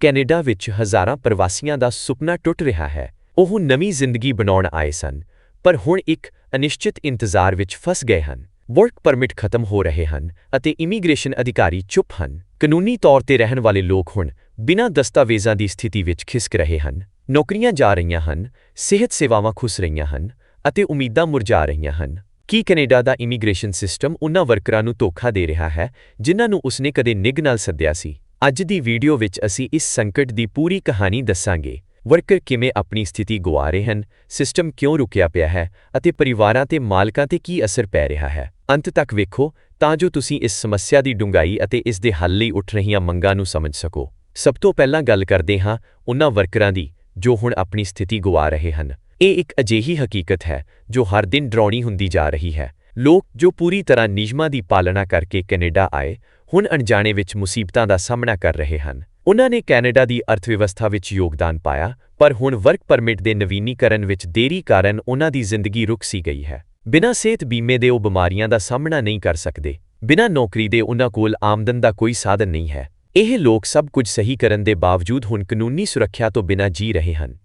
Canada ਵਿੱਚ ਹਜ਼ਾਰਾਂ ਪ੍ਰਵਾਸੀਆਂ ਦਾ ਸੁਪਨਾ ਟੁੱਟ ਰਿਹਾ ਹੈ। ਉਹ ਨਵੀਂ ਜ਼ਿੰਦਗੀ ਬਣਾਉਣ ਆਏ ਸਨ, ਪਰ ਹੁਣ ਇੱਕ ਅਨਿਸ਼ਚਿਤ ਇੰਤਜ਼ਾਰ ਵਿੱਚ ਫਸ ਗਏ ਹਨ। ਵਰਕ ਪਰਮਿਟ ਖਤਮ ਹੋ ਰਹੇ ਹਨ ਅਤੇ ਇਮੀਗ੍ਰੇਸ਼ਨ ਅਧਿਕਾਰੀ ਚੁੱਪ ਹਨ। ਕਾਨੂੰਨੀ ਤੌਰ ਤੇ ਰਹਿਣ ਵਾਲੇ ਲੋਕ ਹੁਣ ਬਿਨਾਂ ਦਸਤਾਵੇਜ਼ਾਂ ਦੀ ਸਥਿਤੀ ਵਿੱਚ ਖਿਸਕ ਰਹੇ ਹਨ। ਨੌਕਰੀਆਂ ਜਾ ਰਹੀਆਂ ਹਨ, ਸਿਹਤ ਸੇਵਾਵਾਂ ਖੁੱਸ ਰਹੀਆਂ ਹਨ ਅਤੇ ਉਮੀਦਾਂ ਮੁਰਝਾ ਰਹੀਆਂ ਹਨ। ਕੀ ਕੈਨੇਡਾ ਦਾ ਇਮੀਗ੍ਰੇਸ਼ਨ ਸਿਸਟਮ ਉਹਨਾਂ ਵਰਕਰਾਂ ਨੂੰ ਧੋਖਾ ਦੇ ਰਿਹਾ ਹੈ, ਜਿਨ੍ਹਾਂ ਨੂੰ ਉਸਨੇ ਕਦੇ ਨਿੱਘ ਨਾਲ ਸੱਦਿਆ ਸੀ? ਅੱਜ ਦੀ ਵੀਡੀਓ ਵਿੱਚ ਅਸੀਂ ਇਸ ਸੰਕਟ ਦੀ ਪੂਰੀ ਕਹਾਣੀ ਦੱਸਾਂਗੇ। ਵਰਕਰ ਕਿਵੇਂ ਆਪਣੀ ਸਥਿਤੀ ਗਵਾ ਰਹੇ ਹਨ, ਸਿਸਟਮ ਕਿਉਂ ਰੁਕਿਆ ਪਿਆ ਹੈ ਅਤੇ ਪਰਿਵਾਰਾਂ ਤੇ ਮਾਲਕਾਂ ਤੇ ਕੀ ਅਸਰ ਪੈ ਰਿਹਾ ਹੈ। ਅੰਤ ਤੱਕ ਵੇਖੋ, ਤਾਂ ਜੋ ਤੁਸੀਂ ਇਸ ਸਮੱਸਿਆ ਦੀ ਡੂੰਘਾਈ ਅਤੇ ਇਸ ਦੇ ਹੱਲ ਲਈ ਉੱਠ ਰਹੀਆਂ ਮੰਗਾਂ ਨੂੰ ਸਮਝ ਸਕੋ। ਸਭ ਤੋਂ ਪਹਿਲਾਂ ਗੱਲ ਕਰਦੇ ਹਾਂ ਉਹਨਾਂ ਵਰਕਰਾਂ ਦੀ, ਜੋ ਹੁਣ ਆਪਣੀ ਸਥਿਤੀ ਗਵਾ ਰਹੇ ਹਨ। ਇਹ ਇੱਕ ਅਜਿਹੀ ਹਕੀਕਤ ਹੈ, ਜੋ ਹਰ ਦਿਨ ਡਰਾਉਣੀ ਹੁੰਦੀ ਜਾ ਰਹੀ ਹੈ। ਲੋਕ ਜੋ ਪੂਰੀ ਤਰ੍ਹਾਂ ਨਿਯਮਾਂ ਦੀ ਪਾਲਣਾ ਕਰਕੇ ਕੈਨੇਡਾ ਆਏ ਹੁਣ ਅਣਜਾਣੇ ਵਿੱਚ ਮੁਸੀਬਤਾਂ ਦਾ ਸਾਹਮਣਾ ਕਰ ਰਹੇ ਹਨ। ਉਨ੍ਹਾਂ ਨੇ ਕੈਨੇਡਾ ਦੀ ਅਰਥਵਿਵਸਥਾ ਵਿੱਚ ਯੋਗਦਾਨ ਪਾਇਆ, ਪਰ ਹੁਣ ਵਰਕ ਪਰਮਿਟ ਦੇ ਨਵੀਨੀਕਰਨ ਵਿੱਚ ਦੇਰੀ ਕਾਰਨ ਉਨ੍ਹਾਂ ਦੀ ਜ਼ਿੰਦਗੀ ਰੁਕ ਸੀ ਗਈ ਹੈ। ਬਿਨਾਂ ਸਿਹਤ ਬੀਮੇ ਦੇ ਉਹ ਬਿਮਾਰੀਆਂ ਦਾ ਸਾਹਮਣਾ ਨਹੀਂ ਕਰ ਸਕਦੇ। ਬਿਨਾਂ ਨੌਕਰੀ ਦੇ ਉਹਨਾਂ ਕੋਲ ਆਮਦਨ ਦਾ ਕੋਈ ਸਾਧਨ ਨਹੀਂ ਹੈ। ਇਹ ਲੋਕ ਸਭ ਕੁਝ ਸਹੀ ਕਰਨ ਦੇ ਬਾਵਜੂਦ ਹੁਣ ਕਾਨੂੰਨੀ ਸੁਰੱਖਿਆ ਤੋਂ ਬਿਨਾਂ ਜੀ ਰਹੇ ਹਨ।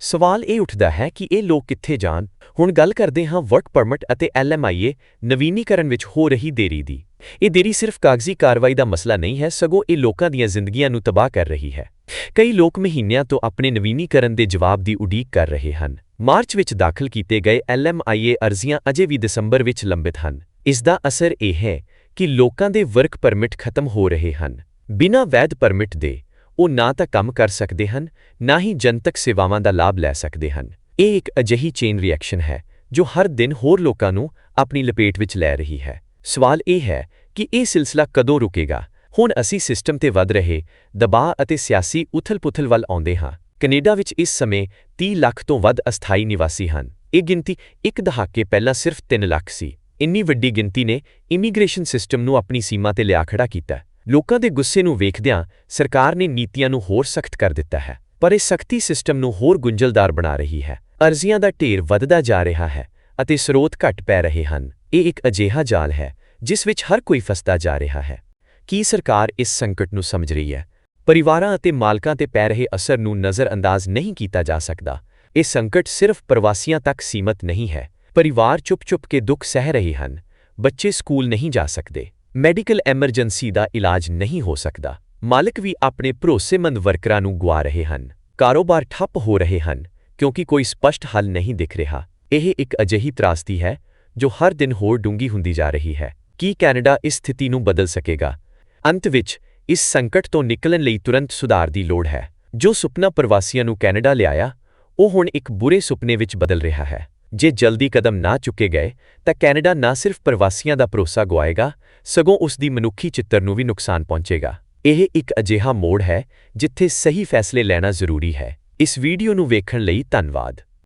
ਸਵਾਲ ਇਹ ਉੱਠਦਾ ਹੈ ਕਿ ਇਹ ਲੋਕ ਕਿੱਥੇ ਜਾਣ? ਹੁਣ ਗੱਲ ਕਰਦੇ ਹਾਂ ਵਰਕ ਪਰਮਿਟ ਅਤੇ ਐਲਐਮਆਈਏ ਨਵੀਨੀਕਰਨ ਵਿੱਚ ਹੋ ਰਹੀ ਦੇਰੀ ਦੀ। ਇਹ ਦੇਰੀ ਸਿਰਫ ਕਾਗਜ਼ੀ ਕਾਰਵਾਈ ਦਾ ਮਸਲਾ ਨਹੀਂ ਹੈ, ਸਗੋਂ ਇਹ ਲੋਕਾਂ ਦੀਆਂ ਜ਼ਿੰਦਗੀਆਂ ਨੂੰ ਤਬਾਹ ਕਰ ਰਹੀ ਹੈ। ਕਈ ਲੋਕ ਮਹੀਨਿਆਂ ਤੋਂ ਆਪਣੇ ਨਵੀਨੀਕਰਨ ਦੇ ਜਵਾਬ ਦੀ ਉਡੀਕ ਕਰ ਰਹੇ ਹਨ। ਮਾਰਚ ਵਿੱਚ ਦਾਖਲ ਕੀਤੇ ਗਏ ਐਲਐਮਆਈਏ ਅਰਜ਼ੀਆਂ ਅਜੇ ਵੀ ਦਸੰਬਰ ਵਿੱਚ ਲੰਬਿਤ ਹਨ। ਇਸ ਦਾ ਅਸਰ ਇਹ ਹੈ ਕਿ ਲੋਕਾਂ ਦੇ ਵਰਕ ਪਰਮਿਟ ਖਤਮ ਹੋ ਰਹੇ ਹਨ। ਬਿਨਾਂ ਵੈਧ ਪਰਮਿਟ ਦੇ ਉਹ ਨਾ ਤਾਂ ਕੰਮ ਕਰ ਸਕਦੇ ਹਨ, ਨਾ ਹੀ ਜਨਤਕ ਸੇਵਾਵਾਂ ਦਾ ਲਾਭ ਲੈ ਸਕਦੇ ਹਨ। ਇਹ ਇੱਕ ਅਜਿਹੀ ਚੇਨ ਰਿਐਕਸ਼ਨ ਹੈ, ਜੋ ਹਰ ਦਿਨ ਹੋਰ ਲੋਕਾਂ ਨੂੰ ਆਪਣੀ ਲਪੇਟ ਵਿੱਚ ਲੈ ਰਹੀ ਹੈ। ਸਵਾਲ ਇਹ ਹੈ ਕਿ ਇਹ ਸਿਲਸਿਲਾ ਕਦੋਂ ਰੁਕੇਗਾ? ਹੁਣ ਅਸੀਂ ਸਿਸਟਮ ਤੇ ਵੱਧ ਰਹੇ, ਦਬਾਅ ਅਤੇ ਸਿਆਸੀ ਉਥਲ-ਪੁਥਲ ਵੱਲ ਆਉਂਦੇ ਹਾਂ। ਕੈਨੇਡਾ ਵਿੱਚ ਇਸ ਸਮੇਂ 30 ਲੱਖ ਤੋਂ ਵੱਧ ਅਸਥਾਈ ਨਿਵਾਸੀ ਹਨ। ਇਹ ਗਿਣਤੀ ਇੱਕ ਦਹਾਕੇ ਪਹਿਲਾਂ ਸਿਰਫ 3 ਲੱਖ ਸੀ। ਇੰਨੀ ਵੱਡੀ ਗਿਣਤੀ ਨੇ ਇਮੀਗ੍ਰੇਸ਼ਨ ਸਿਸਟਮ ਨੂੰ ਆਪਣੀ ਸੀਮਾ ਤੇ ਲਿਆ ਖੜਾ ਕੀਤਾ। ਲੋਕਾਂ ਦੇ ਗੁੱਸੇ ਨੂੰ ਵੇਖਦਿਆਂ ਸਰਕਾਰ ਨੇ ਨੀਤੀਆਂ ਨੂੰ ਹੋਰ ਸਖਤ ਕਰ ਦਿੱਤਾ ਹੈ, ਪਰ ਇਹ ਸਖਤੀ ਸਿਸਟਮ ਨੂੰ ਹੋਰ ਗੁੰਝਲਦਾਰ ਬਣਾ ਰਹੀ ਹੈ। ਅਰਜ਼ੀਆਂ ਦਾ ਢੇਰ ਵੱਧਦਾ ਜਾ ਰਿਹਾ ਹੈ ਅਤੇ ਸਰੋਤ ਘਟ ਪੈ ਰਹੇ ਹਨ। ਇਹ ਇੱਕ ਅਜਿਹਾ ਜਾਲ ਹੈ, ਜਿਸ ਵਿੱਚ ਹਰ ਕੋਈ ਫਸਦਾ ਜਾ ਰਿਹਾ ਹੈ। ਕੀ ਸਰਕਾਰ ਇਸ ਸੰਕਟ ਨੂੰ ਸਮਝ ਰਹੀ ਹੈ? ਪਰਿਵਾਰਾਂ ਅਤੇ ਮਾਲਕਾਂ ਤੇ ਪੈ ਰਹੇ ਅਸਰ ਨੂੰ ਨਜ਼ਰਅੰਦਾਜ਼ ਨਹੀਂ ਕੀਤਾ ਜਾ ਸਕਦਾ। ਇਹ ਸੰਕਟ ਸਿਰਫ ਪ੍ਰਵਾਸੀਆਂ ਤੱਕ ਸੀਮਤ ਨਹੀਂ ਹੈ। ਪਰਿਵਾਰ ਚੁੱਪ-ਚੁੱਪ ਕੇ ਦੁੱਖ ਸਹਿ ਰਹੇ ਹਨ। ਬੱਚੇ ਸਕੂਲ ਨਹੀਂ ਜਾ ਸਕਦੇ। ਮੈਡੀਕਲ ਐਮਰਜੈਂਸੀ ਦਾ ਇਲਾਜ ਨਹੀਂ ਹੋ ਸਕਦਾ। ਮਾਲਕ ਵੀ ਆਪਣੇ ਭਰੋਸੇਮੰਦ ਵਰਕਰਾਂ ਨੂੰ ਗਵਾ ਰਹੇ ਹਨ। ਕਾਰੋਬਾਰ ਠੱਪ ਹੋ ਰਹੇ ਹਨ, ਕਿਉਂਕਿ ਕੋਈ ਸਪਸ਼ਟ ਹੱਲ ਨਹੀਂ ਦਿਖ ਰਿਹਾ। ਇਹ ਇੱਕ ਅਜਿਹੀ ਤਰਾਸਦੀ ਹੈ, ਜੋ ਹਰ ਦਿਨ ਹੋਰ ਡੂੰਗੀ ਹੁੰਦੀ ਜਾ ਰਹੀ ਹੈ। ਕੀ ਕੈਨੇਡਾ ਇਸ ਸਥਿਤੀ ਨੂੰ ਬਦਲ ਸਕੇਗਾ? ਅੰਤ ਵਿੱਚ, ਇਸ ਸੰਕਟ ਤੋਂ ਨਿਕਲਣ ਲਈ ਤੁਰੰਤ ਸੁਧਾਰ ਦੀ ਲੋੜ ਹੈ। ਜੋ ਸੁਪਨਾ ਪ੍ਰਵਾਸੀਆਂ ਨੂੰ ਕੈਨੇਡਾ ਲਿਆਇਆ, ਉਹ ਹੁਣ ਇੱਕ ਬੁਰੇ ਸੁਪਨੇ ਵਿੱਚ ਬਦਲ ਰਿਹਾ ਹੈ। ਜੇ ਜਲਦੀ ਕਦਮ ਨਾ ਚੁੱਕੇ ਗਏ, ਤਾਂ ਕੈਨੇਡਾ ਨਾ ਸਿਰਫ ਪ੍ਰਵਾਸੀਆਂ ਦਾ ਭਰੋਸਾ ਗਵਾਏਗਾ ਸਗੋਂ ਉਸ ਦੀ ਮਨੁੱਖੀ ਚਿੱਤਰ ਨੂੰ ਵੀ ਨੁਕਸਾਨ ਪਹੁੰਚੇਗਾ। ਇਹ ਇੱਕ ਅਜਿਹਾ ਮੋੜ ਹੈ, ਜਿੱਥੇ ਸਹੀ ਫੈਸਲੇ ਲੈਣਾ ਜ਼ਰੂਰੀ ਹੈ। ਇਸ ਵੀਡੀਓ ਨੂੰ ਵੇਖਣ ਲਈ ਧੰਨਵਾਦ।